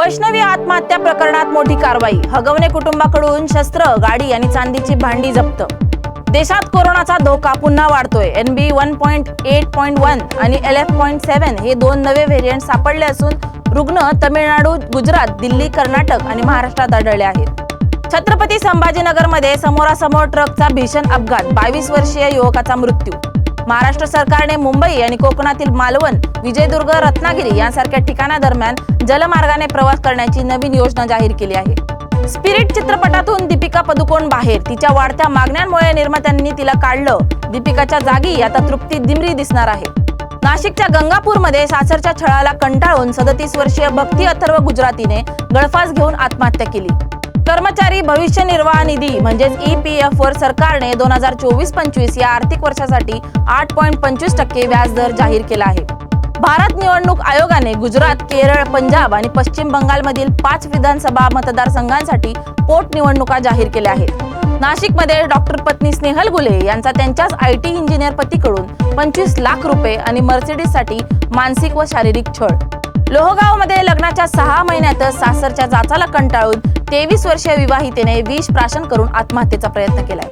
वैष्णवी आत्महत्या प्रकरणात मोठी कारवाई. हगवणे कुटुंबाकडून शस्त्र गाडी आणि चांदीची भांडी जप्त. देशात कोरोनाचा धोका पुन्हा वाढतोय. N B one point eight point one आणि एल एफ पॉईंट सेव्हन हे दोन नवे व्हेरियंट सापडले असून रुग्ण तमिळनाडू गुजरात दिल्ली कर्नाटक आणि महाराष्ट्रात आढळले आहेत. छत्रपती संभाजीनगरमध्ये समोरासमोर ट्रकचा भीषण अपघात. बावीस वर्षीय युवकाचा मृत्यू. महाराष्ट्र सरकारने मुंबई आणि कोकणातील मालवण विजयदुर्ग रत्नागिरी यांसारख्या ठिकाणादरम्यान जलमार्गाने प्रवास करण्याची नवीन योजना जाहीर केली आहे. स्पिरिट चित्रपटातून दीपिका पदुकोण बाहेर. तिच्या वाढत्या मागण्यांमुळे निर्मात्यांनी तिला काढलं. दीपिकाच्या जागी आता तृप्ती दिमरी दिसणार आहे. नाशिकच्या गंगापूरमध्ये सासरच्या छळाला कंटाळून सदतीस वर्षीय भक्ती अथर्व गुजरातीने गळफास घेऊन आत्महत्या केली. कर्मचारी भविष्य निर्वाह निधी म्हणजेच ई पी एफ वर सरकारने दोन हजार चोवीस पंचवीस या आर्थिक वर्षासाठी आठ पॉईंट पंचवीस टक्के व्याजदर जाहीर केला आहे. भारत निवडणूक आयोगाने गुजरात केरळ पंजाब आणि पश्चिम बंगालमधील पाच विधानसभा मतदारसंघांसाठी पोटनिवडणुका जाहीर केल्या आहेत. नाशिकमध्ये डॉक्टर पत्नी स्नेहल गुले यांचा त्यांच्याच आय टी इंजिनियर पतीकडून पंचवीस लाख रुपये आणि मर्सिडीजसाठी मानसिक व शारीरिक छळ. लोहगावमध्ये लग्नाच्या सहा महिन्यातच सासरच्या जाचाला कंटाळून तेवीस वर्षीय विवाहितेने विष प्राशन करून आत्महत्येचा प्रयत्न केलाय.